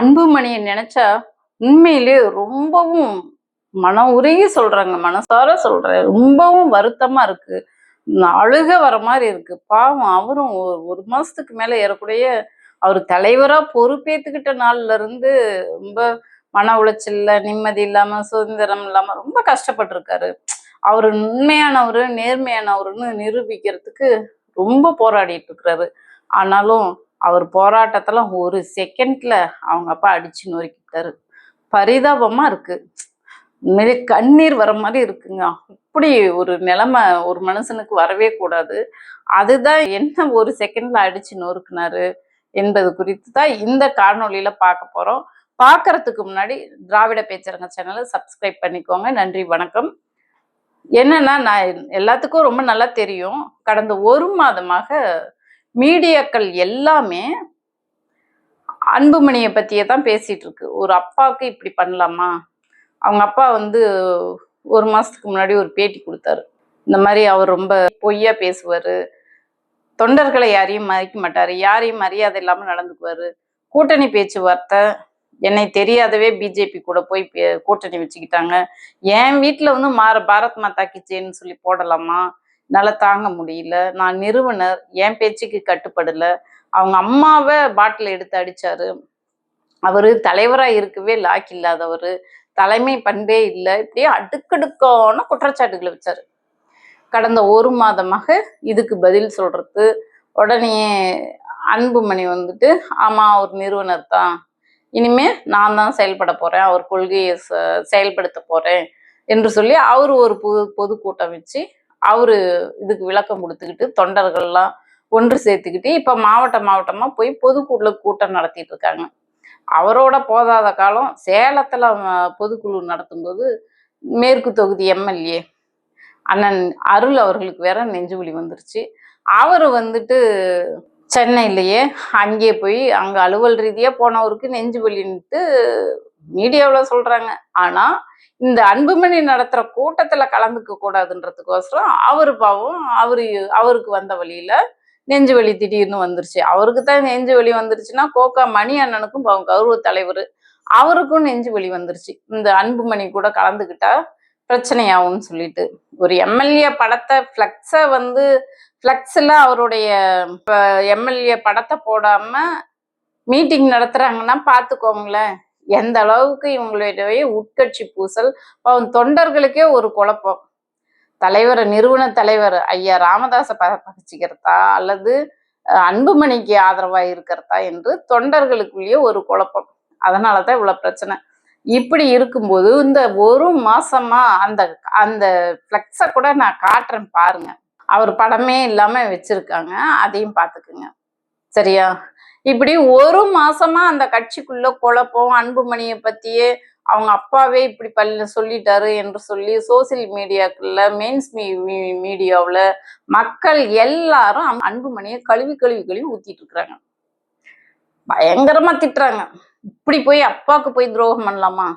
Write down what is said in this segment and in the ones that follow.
அன்புமணியை நினைச்சா உண்மையிலே ரொம்பவும் மன உருகி சொல்றாங்க மனசார சொல்றேன் ரொம்பவும் வருத்தமா இருக்கு. அழுக வர மாதிரி இருக்கு. பாவம் அவரும் ஒரு- ஒரு மாசத்துக்கு மேல ஏறக்கூடிய அவர் தலைவரா பொறுப்பேத்துக்கிட்ட நாள்ல இருந்து ரொம்ப மன உளைச்சல்ல நிம்மதி இல்லாம சுதந்திரம் இல்லாம ரொம்ப கஷ்டப்பட்டிருக்காரு. அவர் உண்மையானவர் நேர்மையானவருன்னு நிரூபிக்கிறதுக்கு ரொம்ப போராடிட்டு இருக்கிறாரு. ஆனாலும் அவர் போராட்டத்தில் ஒரு செகண்டில் அவங்க அப்பா அடிச்சு நொறுக்கிட்டாரு. பரிதாபமாக இருக்குது உண்மையிலே கண்ணீர் வர மாதிரி இருக்குங்க. அப்படி ஒரு நிலைமை ஒரு மனுஷனுக்கு வரவே கூடாது. அதுதான் என்ன ஒரு செகண்டில் அடிச்சு நொறுக்குனாரு என்பது குறித்து தான் இந்த காணொலியில் பார்க்க போகிறோம் பார்க்கறதுக்கு முன்னாடி திராவிட பேச்சரங்க சேனலை சப்ஸ்கிரைப் பண்ணிக்கோங்க. நன்றி வணக்கம். என்னன்னா நான் எல்லாத்துக்கும் ரொம்ப நல்லா தெரியும். கடந்த ஒரு மாதமாக மீடியாக்கள் எல்லாமே அன்புமணியை பற்றியே தான் பேசிட்டு இருக்கு. ஒரு அப்பாவுக்கு இப்படி பண்ணலாமா? அவங்க அப்பா வந்து ஒரு மாசத்துக்கு முன்னாடி ஒரு பேட்டி கொடுத்தாரு. இந்த மாதிரி அவர் ரொம்ப பொய்யா பேசுவாரு. தொண்டர்களை யாரையும் மறைக்க மாட்டாரு. யாரையும் மரியாதை இல்லாம நடந்துக்குவாரு. கூட்டணி பேச்சுவார்த்தை என்னை தெரியாதவே பிஜேபி கூட போய் பே- கூட்டணி வச்சுக்கிட்டாங்க. என் வீட்டில் வந்து மாற பாரத் மாதா கிச்சேன்னு சொல்லி போடலாமா? என்னால் தாங்க முடியல. நான் நிறுவனர் என் பேச்சுக்கு கட்டுப்படலை. அவங்க அம்மாவை பாட்டில் எடுத்து அடிச்சாரு. அவர் தலைவராக இருக்கவே லாக் இல்லாதவர். தலைமை பண்பே இல்லை. இப்படியே அடுக்கடுக்கான குற்றச்சாட்டுகளை வச்சார். கடந்த ஒரு மாதமாக இதுக்கு பதில் சொல்கிறது உடனே அன்புமணி வந்துட்டு ஆமாம் அவர் நிறுவனர் தான். இனிமே நான் தான் செயல்பட போகிறேன் அவர் கொள்கையை செயல்படுத்த போகிறேன் என்று சொல்லி அவர் ஒரு பொது பொதுக்கூட்டம் வச்சு அவரு இதுக்கு விளக்கம் கொடுத்துக்கிட்டு தொண்டர்கள்லாம் ஒன்று சேர்த்துக்கிட்டு இப்ப மாவட்ட மாவட்டமா போய் பொதுக்குழு கூட்டம் நடத்திட்டு இருக்காங்க. அவரோட போதாத காலம் சேலத்துல பொதுக்குழு நடத்தும்போது மேற்கு தொகுதி எம்எல்ஏ அண்ணன் அருள் அவர்களுக்கு வேற நெஞ்சுவலி வந்துருச்சு. அவர் வந்துட்டு சென்னையிலேயே அங்கே போய் அங்கே அலுவல் ரீதியாக போனவருக்கு நெஞ்சு வலின்ட்டு மீடியாவில் சொல்கிறாங்க ஆனால் இந்த அன்புமணி நடத்துகிற கூட்டத்தில் கலந்துக்க கூடாதுன்றதுக்கோசரம் அவர் பாவம் அவர் அவருக்கு வந்த வழியில் நெஞ்சு வலி திடீர்னு வந்துருச்சு. அவருக்கு தான் நெஞ்சு வலி வந்துருச்சுன்னா கோகா மணி அண்ணனுக்கும் பாவம் கௌரவ தலைவர் அவருக்கும் நெஞ்சு வலி வந்துருச்சு. இந்த அன்புமணி கூட கலந்துக்கிட்டா பிரச்சனையாகும்னு சொல்லிட்டு. ஒரு எம்எல்ஏ படத்தை ஃப்ளக்ஸை வந்து ஃப்ளக்ஸில் அவருடைய எம்எல்ஏ படத்தை போடாமல் மீட்டிங் நடத்துகிறாங்கன்னா பார்த்துக்கோங்களேன் எந்த அளவுக்கு இவங்களுடைய உட்கட்சி பூசல் அவன் தொண்டர்களுக்கே ஒரு குழப்பம். தலைவர் நிறுவன தலைவர் ஐயா ராமதாசை ப பகிச்சிக்கிறதா? அல்லது அன்புமணிக்கு ஆதரவா இருக்கிறதா? என்று தொண்டர்களுக்குள்ளேயே ஒரு குழப்பம். அதனால தான் இவ்வளவு பிரச்சனை. இப்படி இருக்கும்போது இந்த ஒரு மாசமா அந்த அந்த ஃப்ளெக்ஸை கூட நான் காட்டுறேன் பாருங்க. அவர் படமே இல்லாம வச்சிருக்காங்க. அதையும் பார்த்துக்குங்க. சரியா? இப்படி ஒரு மாசமா அந்த கட்சிக்குள்ள குழப்பம் அன்புமணியை பத்தியே அவங்க அப்பாவே இப்படி பல்ல சொல்லிட்டாரு என்று சொல்லி சோசியல் மீடியாக்குள்ள மெயின்ஸ் மீ மீடியாவில் மக்கள் எல்லாரும் அன்புமணியை கழுவி கழுவி கழுவி ஊத்திட்டு இருக்கிறாங்க. பயங்கரமா திட்டுறாங்க. இப்படி போய் அப்பாவுக்கு போய் துரோகம் பண்ணலாமா?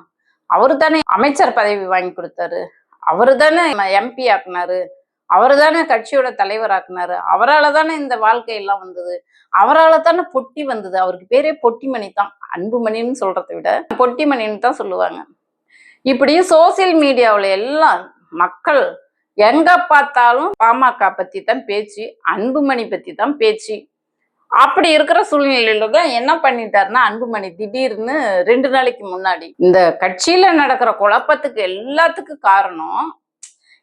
அவரு தானே அமைச்சர் பதவி வாங்கி கொடுத்தாரு. அவரு தானே எம்பி ஆக்குனாரு. அவர் தானே கட்சியோட தலைவராக்குனாரு. அவரால் தானே இந்த வாழ்க்கை எல்லாம் வந்தது. அவரால் தானே பொட்டி வந்தது. அவருக்கு பேரே பொட்டிமணி தான். அன்புமணின்னு சொல்றதை விட பொட்டிமணின்னு தான் சொல்லுவாங்க. இப்படி சோசியல் மீடியாவில் எல்லாம் மக்கள் எங்க பார்த்தாலும் பாமக பத்தி தான் பேச்சு அன்புமணி பத்தி தான் பேச்சு. அப்படி இருக்கிற சூழ்நிலையில தான் என்ன பண்ணிட்டாருன்னா அன்புமணி திடீர்னு ரெண்டு நாளைக்கு முன்னாடி. இந்த கட்சியில நடக்கிற குழப்பத்துக்கு எல்லாத்துக்கும் காரணம்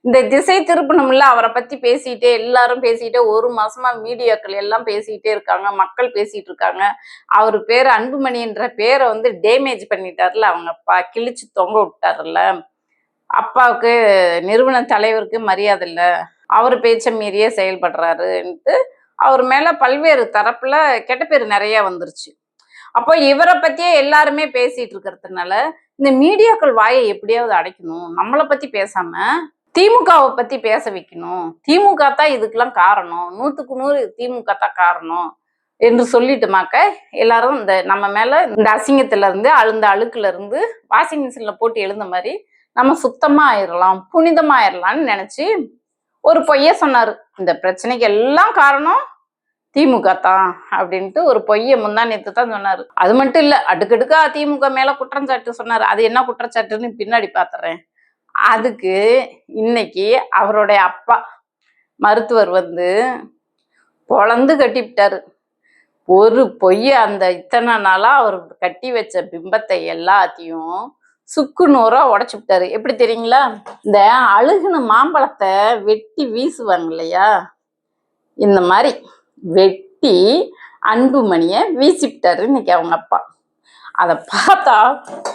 இந்த திசை திருப்பணும்ல அவரை பத்தி பேசிட்டே எல்லாரும் பேசிட்டே ஒரு மாசமா மீடியாக்கள் எல்லாம் பேசிட்டே இருக்காங்க மக்கள் பேசிட்டு இருக்காங்க. அவர் பேர் அன்புமணின்ற பேரை வந்து டேமேஜ் பண்ணிட்டார்ல அவங்க அப்பா கிழிச்சு தொங்க விட்டாருல்ல. அப்பாவுக்கு நிறுவன தலைவருக்கு மரியாதை இல்லை. அவர் பேச்சை மீறியே செயல்படுறாருன்ட்டு அவர் மேல பல்வேறு தரப்புல கெட்ட பேர் நிறைய வந்துருச்சு. அப்போ இவரை பத்தியே எல்லாருமே பேசிட்டு இருக்கிறதுனால இந்த மீடியாக்கள் வாயை எப்படியாவது அடைக்கணும் நம்மளை பத்தி பேசாம திமுகவை பத்தி பேச வைக்கணும். திமுக தான் இதுக்கெல்லாம் காரணம். நூத்துக்கு நூறு திமுக தான் காரணம் என்று சொல்லிட்டுமாக்க எல்லாரும் இந்த நம்ம மேல இந்த அசிங்கத்துல இருந்து அழுந்த அழுக்குல இருந்து வாஷிங் மிஷின்ல போட்டு எழுந்த மாதிரி நம்ம சுத்தமா ஆயிரலாம் புனிதமா ஆயிரலாம்னு நினைச்சு ஒரு பொய்ய சொன்னாரு. இந்த பிரச்சனைக்கு எல்லாம் காரணம் திமுக தான் அப்படின்ட்டு ஒரு பொய்யை முந்தா நேற்று தான் சொன்னாரு. அது மட்டும் இல்ல அடுக்கடுக்கா திமுக மேல குற்றச்சாட்டு சொன்னாரு. அது என்ன குற்றச்சாட்டுன்னு பின்னாடி பாத்துறேன். அதுக்கு இன்னைக்கு அவருடைய அப்பா மருத்துவர் வந்து பொழந்து கட்டிவிட்டாரு. ஒரு பொய்ய அந்த இத்தனை நாளாக அவர் கட்டி வச்ச பிம்பத்தை எல்லாத்தையும் சுக்கு நூறாக உடச்சி விட்டாரு. எப்படி தெரியுங்களா? இந்த அழுகுன மாம்பழத்தை வெட்டி வீசுவாங்க இல்லையா? இந்த மாதிரி வெட்டி அன்புமணியை வீசிவிட்டாரு இன்னைக்கு அவங்க அப்பா. அதை பார்த்தா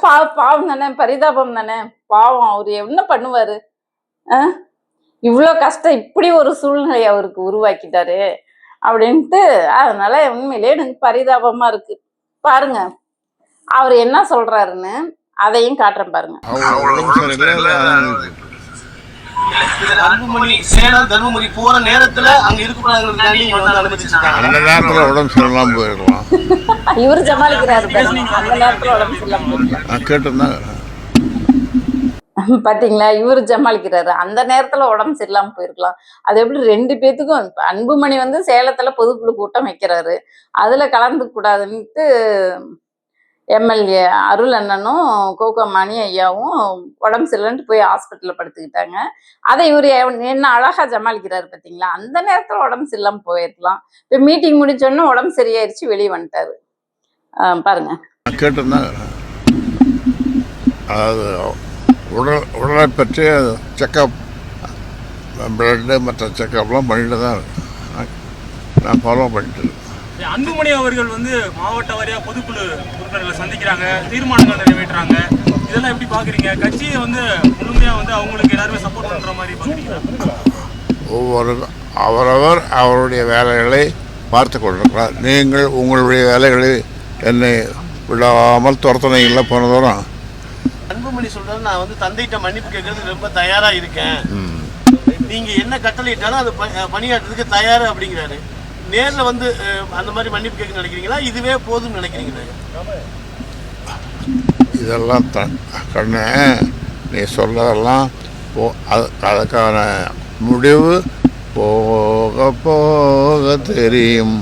பா பாவம் தானே பரிதாபம் தானே. பாவம் அவர் என்ன பண்ணுவார்? இவ்வளோ கஷ்டம் இப்படி ஒரு சூழ்நிலை அவருக்கு உருவாக்கிட்டாரு அப்படின்ட்டு அதனால உண்மையிலேயே எனக்கு பரிதாபமாக இருக்கு. பாருங்க அவர் என்ன சொல்றாருன்னு அதையும் காட்டுறேன் பாருங்க. சேலம் தர்மபுரி போற நேரத்துல அங்க உடம்பு சரியில்லாம இவர் சமாளிக்கிறாரு அந்த நேரத்துல உடம்பு சரியில்லாம பாத்தீங்களா? இவர் சமாளிக்கிறாரு. அந்த நேரத்துல உடம்பு சரியில்லாம போயிருக்கலாம். அது எப்படி ரெண்டு பேத்துக்கும் அன்புமணி வந்து சேலத்துல பொதுக்குழு கூட்டம் வைக்கிறாரு. அதுல கலந்து கூடாதுன்ட்டு எம்எல்ஏ அருள் அண்ணனும் கோகோ மணி ஐயாவும் உடம்பு சரியில்லைன்ட்டு போய் ஹாஸ்பிட்டலில் படுத்துக்கிட்டாங்க. அதை இவர் என்ன அழகாக ஜமாளிக்கிறாரு பார்த்தீங்களா அந்த நேரத்தில் உடம்பு சரியில்லாமல் போயிருக்கலாம் இப்போ மீட்டிங் முடிச்சோடனே உடம்பு சரியாயிருச்சு வெளியே வந்துட்டாரு. ஆஹ் பாருங்க. நான் கேட்டிருந்தேன் அதாவது உடல் உடலை பற்றி செக்கப் பிளட்டு மற்ற செக்கப்லாம் பண்ணிட்டு தான் நான் ஃபாலோ பண்ணிட்டு இருக்கேன். அன்புமணி அவர்கள் வந்து மாவட்ட வாரியா பொதுக்குழு உறுப்பினர்களை சந்திக்கிறாங்க தீர்மானங்கள் நிறைவேற்றுறாங்க. இதெல்லாம் எப்படி பாக்குறீங்க? கட்சியை வந்து முழுமையா வந்து அவங்களுக்கு எல்லாருமே சப்போர்ட் பண்ற மாதிரி பாக்குறீங்களா? ஒவ்வொரு அவரவர் அவருடைய வேலைகளை பார்த்து கொண்டிருக்கிறார். நீங்கள் உங்களுடைய வேலைகளை என்னை விடாமல் துரத்துனீங்கள போன தூரம் அன்புமணி சொல்றாரு நான் வந்து தந்தைகிட்ட மன்னிப்பு கேட்கறதுக்கு ரொம்ப தயாரா இருக்கேன். நீங்க என்ன கட்டளை இட்டாலும் அது பணியாற்றுறதுக்கு தயாரு அப்படிங்கிறாரு. நேர்ல வந்து அந்த மாதிரி மன்னிப்பு கேட்க நினைக்கிறீங்களா? இதுவே போதும்னு நினைக்கிறீங்களா? இதெல்லாம் த கண்ணு நீ சொல்றதெல்லாம் போ அது அதுக்கான முடிவு போக போக தெரியும்.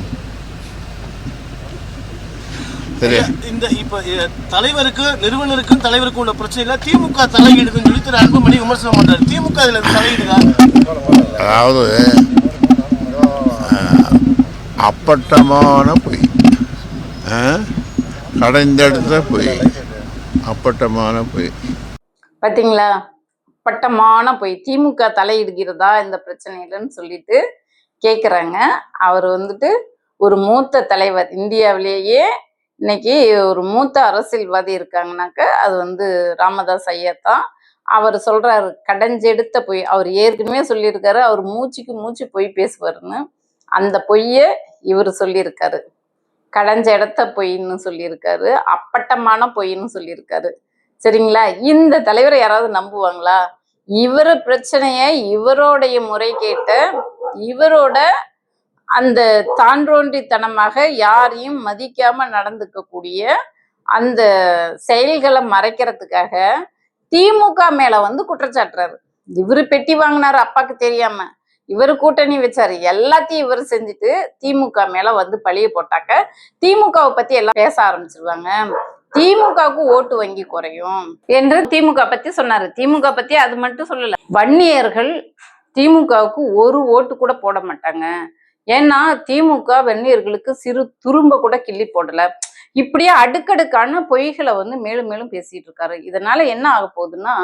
இந்த இப்ப தலைவருக்கு நிறுவனருக்கும் தலைவருக்கும் உள்ள பிரச்சனையில திமுக தலையீடுன்னு சொல்லி திரு அன்புமணி விமர்சனம் பண்றாரு. திமுக இதுல தலையீடுதா? அதாவது அப்பட்டமான பொய். அஹ், கடைந்தெடுத்த பொய். அப்பட்டமான பொய். பார்த்தீங்களா அப்பட்டமான பொய். திமுக தலையிடுகிறதா இந்த பிரச்சனையிலன்னு சொல்லிட்டு கேட்குறாங்க அவர் வந்துட்டு ஒரு மூத்த தலைவர். இந்தியாவிலேயே இன்னைக்கு ஒரு மூத்த அரசியல்வாதி இருக்காங்கனாக்க அது வந்து ராமதாஸ் ஐயா தான். அவர் சொல்றாரு கடைஞ்செடுத்த பொய். அவர் ஏற்கனவே சொல்லியிருக்காரு அவர் மூச்சுக்கு மூச்சு பொய் பேசுவார்னு அந்த பொய்யை இவர் சொல்லியிருக்காரு. கடைஞ்ச இடத்த பொய்ன்னு சொல்லியிருக்காரு. அப்பட்டமான பொய்ன்னு சொல்லியிருக்காரு. சரிங்களா? இந்த தலைவரை யாராவது நம்புவாங்களா? இவர் பிரச்சனைய இவரோடைய முறைகேட்ட இவரோட அந்த தான்றோன்றித்தனமாக யாரையும் மதிக்காம நடந்துக்கக்கூடிய அந்த செயல்களை மறைக்கிறதுக்காக திமுக மேல வந்து குற்றச்சாட்டுறாரு. இவரு பெட்டி வாங்கினாரு அப்பாக்கு தெரியாம. இவர் கூட்டணி வச்சாரு. எல்லாத்தையும் இவர் செஞ்சுட்டு திமுக மேல வந்து பழிய போட்டாக்க திமுகவை பத்தி எல்லாம் பேச ஆரம்பிச்சிருவாங்க. திமுகவுக்கு ஓட்டு வங்கி குறையும் என்று திமுக பத்தி சொன்னாரு. திமுக பத்தி அது மட்டும் சொல்லல. வன்னியர்கள் திமுகவுக்கு ஒரு ஓட்டு கூட போட மாட்டாங்க. ஏன்னா திமுக வன்னியர்களுக்கு சிறு துரும்ப கூட கிள்ளி போடல. இப்படியே அடுக்கடுக்கான பொய்களை வந்து மேலும் மேலும் பேசிட்டு இருக்காரு. இதனால என்ன ஆக போகுதுன்னா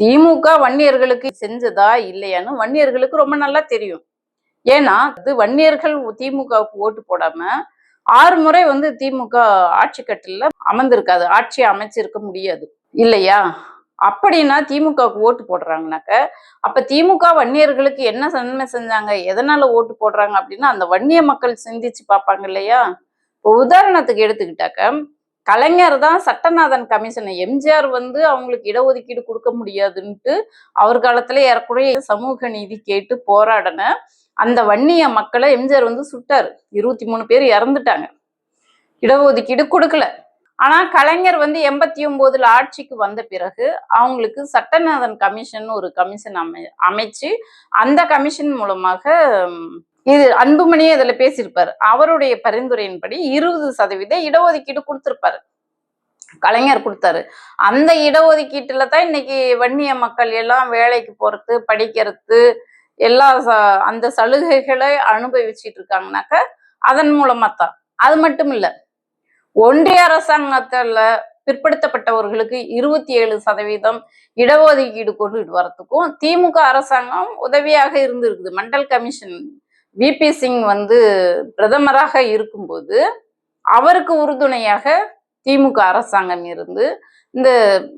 திமுக வன்னியர்களுக்கு செஞ்சதா இல்லையான்னு வன்னியர்களுக்கு ரொம்ப நல்லா தெரியும். ஏன்னா இது வன்னியர்கள் திமுகவுக்கு ஓட்டு போடாம ஆறு முறை வந்து திமுக ஆட்சி கட்டில அமர்ந்திருக்காது. ஆட்சியை அமைச்சிருக்க முடியாது. இல்லையா? அப்படின்னா திமுகவுக்கு ஓட்டு போடுறாங்கனாக்க அப்ப திமுக வன்னியர்களுக்கு என்ன நன்மை செஞ்சாங்க? எதனால ஓட்டு போடுறாங்க? அப்படின்னா அந்த வன்னிய மக்கள் சிந்திச்சு பார்ப்பாங்க இல்லையா? இப்போ உதாரணத்துக்கு எடுத்துக்கிட்டாக்க கலைஞர் தான் சட்டநாதன் கமிஷன். எம்ஜிஆர் வந்து அவங்களுக்கு இடஒதுக்கீடு கொடுக்க முடியாதுன்ட்டு அவர் காலத்துல ஏறக்குறைய சமூக நீதி கேட்டு போராடின அந்த வன்னிய மக்களை எம்ஜிஆர் வந்து சுட்டாரு. இருபத்தி மூணு பேர் இறந்துட்டாங்க. இடஒதுக்கீடு கொடுக்கல. ஆனா கலைஞர் வந்து எண்பத்தி ஒன்பதுல ஆட்சிக்கு வந்த பிறகு அவங்களுக்கு சட்டநாதன் கமிஷன் ஒரு கமிஷன் அமை அமைச்சு அந்த கமிஷன் மூலமாக இது அன்புமணியே இதுல பேசியிருப்பாரு. அவருடைய பரிந்துரையின்படி இருபது சதவீத இடஒதுக்கீடு கொடுத்திருப்பாரு. கலைஞர் கொடுத்தாரு. அந்த இடஒதுக்கீட்டுல தான் இன்னைக்கு வன்னிய மக்கள் எல்லாம் வேலைக்கு போறது படிக்கிறது எல்லா ச- அந்த சலுகைகளை அனுபவிச்சுட்டு இருக்காங்கனாக்க அதன் மூலமா தான் அது மட்டும் இல்ல ஒன்றிய அரசாங்கத்துல பிற்படுத்தப்பட்டவர்களுக்கு இருபத்தி ஏழு சதவீதம் இடஒதுக்கீடு கொண்டுட்டு வரத்துக்கும் திமுக அரசாங்கம் உதவியாக இருந்திருக்குது. மண்டல் கமிஷன் விபி சிங் வந்து பிரதமராக இருக்கும்போது அவருக்கு உறுதுணையாக திமுக அரசாங்கம் இருந்து இந்த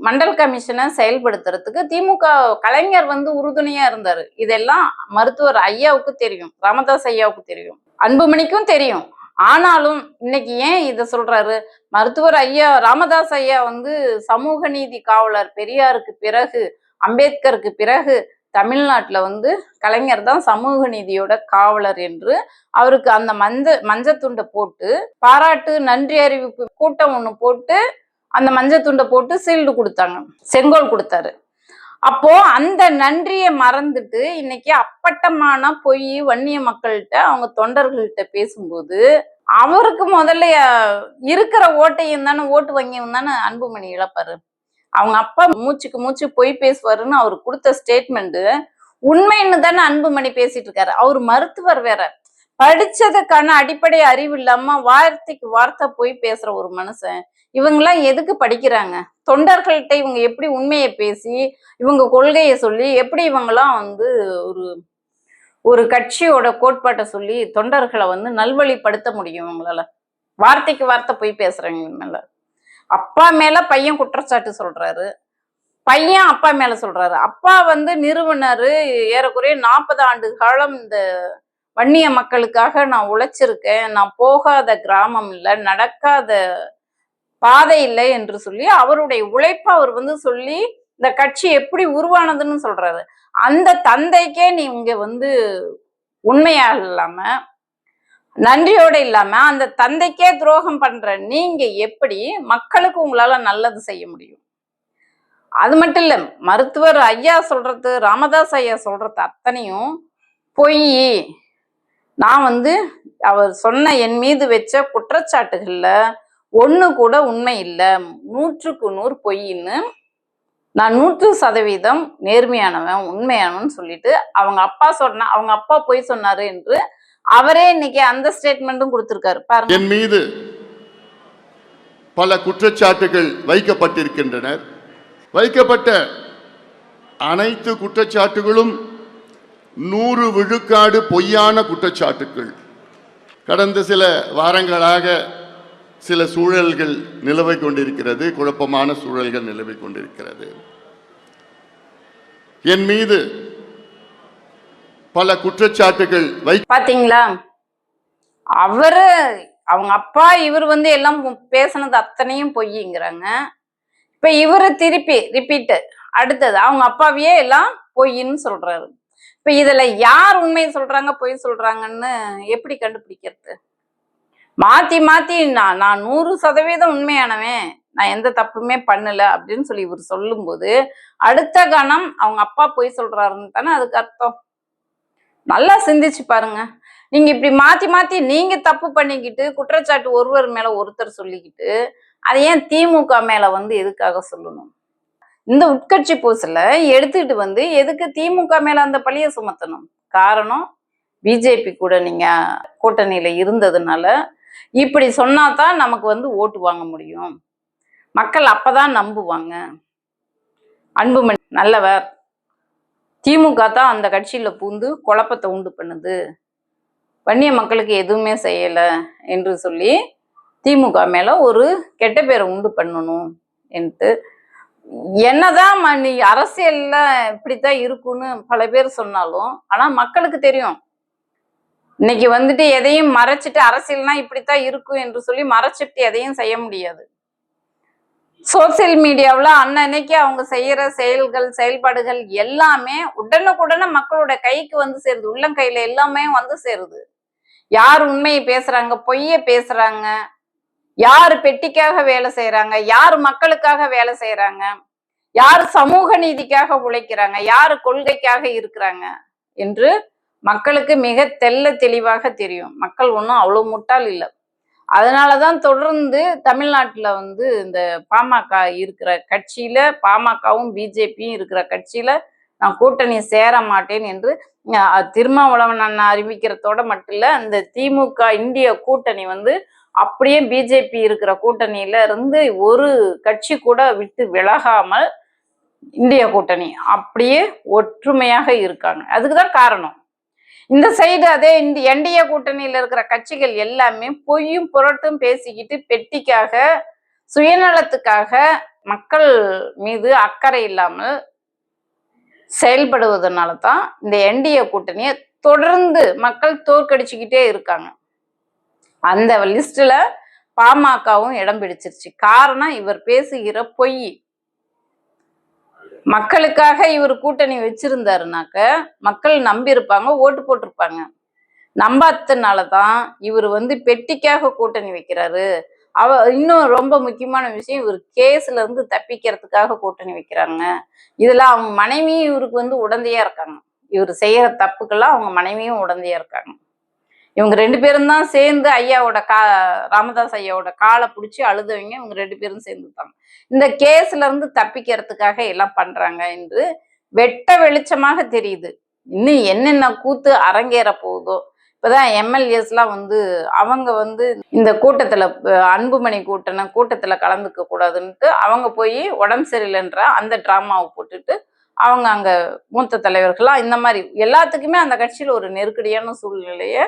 மண்டல் கமிஷனை செயல்படுத்துறதுக்கு திமுக கலைஞர் வந்து உறுதுணையா இருந்தாரு. இதெல்லாம் மருத்துவர் ஐயாவுக்கு தெரியும் ராமதாஸ் ஐயாவுக்கு தெரியும். அன்புமணிக்கும் தெரியும். ஆனாலும் இன்னைக்கு ஏன் இதை சொல்றாரு? மருத்துவர் ஐயா ராமதாஸ் ஐயா வந்து சமூக நீதி காவலர் பெரியாருக்கு பிறகு அம்பேத்கருக்கு பிறகு தமிழ்நாட்டில் வந்து கலைஞர் தான் சமூக நீதியோட காவலர் என்று அவருக்கு அந்த மஞ்ச மஞ்சத்துண்டை போட்டு பாராட்டு நன்றி அறிவிப்பு கூட்டம் ஒன்று போட்டு அந்த மஞ்சத்துண்டை போட்டு சீல்டு கொடுத்தாங்க. செங்கோல் கொடுத்தாரு. அப்போ அந்த நன்றியை மறந்துட்டு இன்னைக்கு அப்பட்டமான போய் வன்னிய மக்கள்கிட்ட அவங்க தொண்டர்கள்கிட்ட பேசும்போது அவருக்கு முதல்ல இருக்கிற ஓட்டையும் தானே ஓட்டு வங்கியும் தானே அன்புமணி இழப்பாரு. அவங்க அப்பா மூச்சுக்கு மூச்சு பொய் பேசுவாருன்னு அவர் கொடுத்த ஸ்டேட்மெண்ட் உண்மைன்னு தானே அன்புமணி பேசிட்டு இருக்காரு. அவர் மருத்துவர் வேற. படிச்சதுக்கான அடிப்படை அறிவு இல்லாம வார்த்தைக்கு வார்த்தை போய் பேசுற ஒரு மனுஷன். இவங்கெல்லாம் எதுக்கு படிக்கிறாங்க? தொண்டர்கள்ட்ட இவங்க எப்படி உண்மையை பேசி இவங்க கொள்கையை சொல்லி எப்படி இவங்கெல்லாம் வந்து ஒரு ஒரு கட்சியோட கோட்பாட்டை சொல்லி தொண்டர்களை வந்து நல்வழிப்படுத்த முடியும் இவங்களால? வார்த்தைக்கு வார்த்தை போய் பேசுறாங்க இவங்க மேல. அப்பா மேல பையன் குற்றச்சாட்டு சொல்றாரு. பையன் அப்பா மேல சொல்றாரு. அப்பா வந்து நிறுவனர் ஏறக்குறைய நாற்பது ஆண்டு காலம் இந்த வன்னிய மக்களுக்காக நான் உழைச்சிருக்கேன். நான் போகாத கிராமம் இல்லை நடக்காத பாதை இல்லை என்று சொல்லி அவருடைய உழைப்பை அவர் வந்து சொல்லி இந்த கட்சி எப்படி உருவானதுன்னு சொல்றாரு. அந்த தந்தைக்கே நீ இங்க வந்து உண்மையா இல்லாம நன்றியோடு இல்லாம அந்த தந்தைக்கே துரோகம் பண்ற நீங்க எப்படி மக்களுக்கு உங்களால நல்லது செய்ய முடியும்? அது மட்டும் இல்லை மருத்துவர் ஐயா சொல்றது ராமதாஸ் ஐயா சொல்றது அத்தனையும் பொய் நான் வந்து அவர் சொன்ன என் மீது வச்ச குற்றச்சாட்டுகள்ல ஒன்று கூட உண்மை இல்லை. நூற்றுக்கு நூறு பொய்ன்னு நான் நூற்று சதவீதம் நேர்மையானவன் உண்மையானவன் சொல்லிட்டு அவங்க அப்பா சொன்ன அவங்க அப்பா பொய் சொன்னாரு என்று அவரே இன்னைக்கு அந்த ஸ்டேட்மெண்ட்டும் கொடுத்திருக்காரு. பாருங்க. என் மீது பல குற்றச்சாட்டுகள் வைக்கப்பட்டிருக்கின்றனர். வைக்கப்பட்ட அனைத்து குற்றச்சாட்டுகளும் நூறு விழுக்காடு பொய்யான குற்றச்சாட்டுகள் கடந்த சில வாரங்களாக சில சூழல்கள் நிலவை கொண்டிருக்கிறது குழப்பமான சூழல்கள் நிலவை கொண்டிருக்கிறது. என் மீது பல குற்றச்சாட்டுகள் வை பாத்தீங்களா? அவரு அவங்க அப்பா இவர் வந்து எல்லாம் பேசுனது அத்தனையும் பொய்ங்கிறாங்க. இப்ப இவரு திருப்பி ரிப்பீட் அடுத்தது அவங்க அப்பாவையே எல்லாம் பொய்ன்னு சொல்றாரு. இப்ப இதுல யார் உண்மையை சொல்றாங்க பொய் சொல்றாங்கன்னு எப்படி கண்டுபிடிக்கிறது? மாத்தி மாத்தி நான் நான் நூறு சதவீதம் உண்மையானவன். நான் எந்த தப்புமே பண்ணல அப்படின்னு சொல்லி இவர் சொல்லும்போது அடுத்த கணம் அவங்க அப்பா பொய் சொல்றாருன்னு தானே அதுக்கு அர்த்தம். நல்லா சிந்திச்சு பாருங்க. நீங்க இப்படி மாத்தி மாத்தி நீங்க தப்பு பண்ணிக்கிட்டு குற்றச்சாட்டு ஒருவர் மேல ஒருத்தர் சொல்லிக்கிட்டு அதை ஏன் திமுக மேல வந்து எதுக்காக சொல்லணும்? இந்த உட்கட்சி பூசல எடுத்துக்கிட்டு வந்து எதுக்கு திமுக மேல அந்த பழிய சுமத்தணும்? காரணம் பிஜேபி கூட நீங்க கூட்டணியில இருந்ததுனால இப்படி சொன்னாதான் நமக்கு வந்து ஓட்டு வாங்க முடியும். மக்கள் அப்பதான் நம்புவாங்க. அன்புமணி நல்லவர். திமுக தான் அந்த கட்சியில் பூந்து குழப்பத்தை உண்டு பண்ணுது. வன்னிய மக்களுக்கு எதுவுமே செய்யலை என்று சொல்லி திமுக மேலே ஒரு கெட்ட பேரை உண்டு பண்ணணும் என்று. என்னதான் ம- நீ அரசியல்ல இப்படித்தான் இருக்குன்னு பல பேர் சொன்னாலும் ஆனா மக்களுக்கு தெரியும். இன்னைக்கு வந்துட்டு எதையும் மறைச்சிட்டு அரசியல்னா இப்படித்தான் இருக்கும் என்று சொல்லி மறைச்சிட்டு எதையும் செய்ய முடியாது. சோசியல் மீடியாவில் அன்னன்னைக்கு அவங்க செய்யற செயல்கள் செயல்பாடுகள் எல்லாமே உடனுக்குடனே மக்களோட கைக்கு வந்து சேருது. உள்ளங்கையில எல்லாமே வந்து சேருது. யார் உண்மையை பேசுறாங்க பொய்ய பேசுறாங்க யார் பெட்டிக்காக வேலை செய்யறாங்க யார் மக்களுக்காக வேலை செய்யறாங்க யார் சமூக நீதிக்காக உழைக்கிறாங்க யார் கொள்கைக்காக இருக்கிறாங்க என்று மக்களுக்கு மிக தெல்ல தெளிவாக தெரியும். மக்கள் ஒன்றும் அவ்வளோ முட்டாள் இல்லை. அதனால தான் தொடர்ந்து தமிழ்நாட்டில் வந்து இந்த பாமக இருக்கிற கட்சியில பாமகவும் பிஜேபியும் இருக்கிற கட்சியில நான் கூட்டணி சேர மாட்டேன் என்று திருமாவளவன் அண்ணன் அறிவிக்கிறதோட மட்டும் இல்ல அந்த திமுக இந்திய கூட்டணி வந்து அப்படியே பிஜேபி இருக்கிற கூட்டணியில இருந்து ஒரு கட்சி கூட விட்டு விலகாமல் இந்திய கூட்டணி அப்படியே ஒற்றுமையாக இருக்காங்க. அதுக்கு தான் காரணம். இந்த சைடு அதே இந்த என்டிஏ கூட்டணியில் இருக்கிற கட்சிகள் எல்லாமே பொய்யும் புரட்டும் பேசிக்கிட்டு பெட்டிக்காக சுயநலத்துக்காக மக்கள் மீது அக்கறை இல்லாமல் செயல்படுவதனால தான் இந்த என்டிஏ கூட்டணியை தொடர்ந்து மக்கள் தோற்கடிச்சுக்கிட்டே இருக்காங்க. அந்த லிஸ்ட்ல பாமகவும் இடம் பிடிச்சிருச்சு. காரணம் இவர் பேசுகிற பொய். மக்களுக்காக இவர் கூட்டணி வச்சிருந்தாருனாக்க மக்கள் நம்பி இருப்பாங்க ஓட்டு போட்டிருப்பாங்க. நம்பாததுனால தான் இவர் வந்து பெட்டிக்காக கூட்டணி வைக்கிறாரு. அவ இன்னும் ரொம்ப முக்கியமான விஷயம் இவர் கேஸ்ல இருந்து தப்பிக்கிறதுக்காக கூட்டணி வைக்கிறாங்க. இதுல அவங்க மனைவியும் இவருக்கு வந்து உடந்தையா இருக்காங்க. இவர் செய்யற தப்புக்கெல்லாம் அவங்க மனைவியும் உடந்தையா இருக்காங்க. இவங்க ரெண்டு பேரும் தான் சேர்ந்து ஐயாவோட கா ராமதாஸ் ஐயாவோட காலை பிடிச்சி அழுதவங்க இவங்க ரெண்டு பேரும் சேர்ந்துட்டாங்க இந்த கேஸ்ல இருந்து தப்பிக்கிறதுக்காக எல்லாம் பண்றாங்க என்று வெட்ட வெளிச்சமாக தெரியுது. இன்னும் என்னென்ன கூத்து அரங்கேற போகுதோ. இப்பதான் எம்எல்ஏஸ்லாம் வந்து அவங்க வந்து இந்த கூட்டத்துல அன்புமணி கூட்டணம் கூட்டத்துல கலந்துக்க கூடாதுன்ட்டு அவங்க போய் உடம்பு சரியில்லைன்ற அந்த டிராமாவை போட்டுட்டு அவங்க அங்க மூத்த தலைவர்கள்லாம் இந்த மாதிரி எல்லாத்துக்குமே அந்த கட்சியில ஒரு நெருக்கடியான சூழ்நிலையை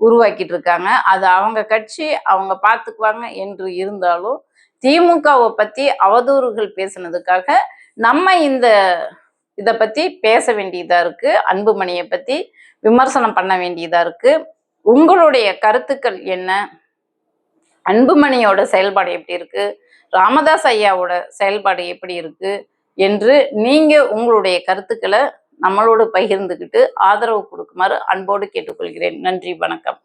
உருவாக்கிட்டு இருக்காங்க அது அவங்க கட்சி அவங்க பார்த்துக்குவாங்க என்று இருந்தாலும் திமுகவை பத்தி அவதூறுகள் பேசுனதுக்காக நம்ம இந்த இதை பத்தி பேச வேண்டியதா இருக்கு. அன்புமணியை பத்தி விமர்சனம் பண்ண வேண்டியதா இருக்கு. உங்களுடைய கருத்துக்கள் என்ன? அன்புமணியோட செயல்பாடு எப்படி இருக்கு? ராமதாஸ் ஐயாவோட செயல்பாடு எப்படி இருக்கு? என்று நீங்க உங்களுடைய கருத்துக்களை நம்மளோடு பகிர்ந்துக்கிட்டு ஆதரவு கொடுக்குமாறு அன்போடு கேட்டுக்கொள்கிறேன். நன்றி வணக்கம்.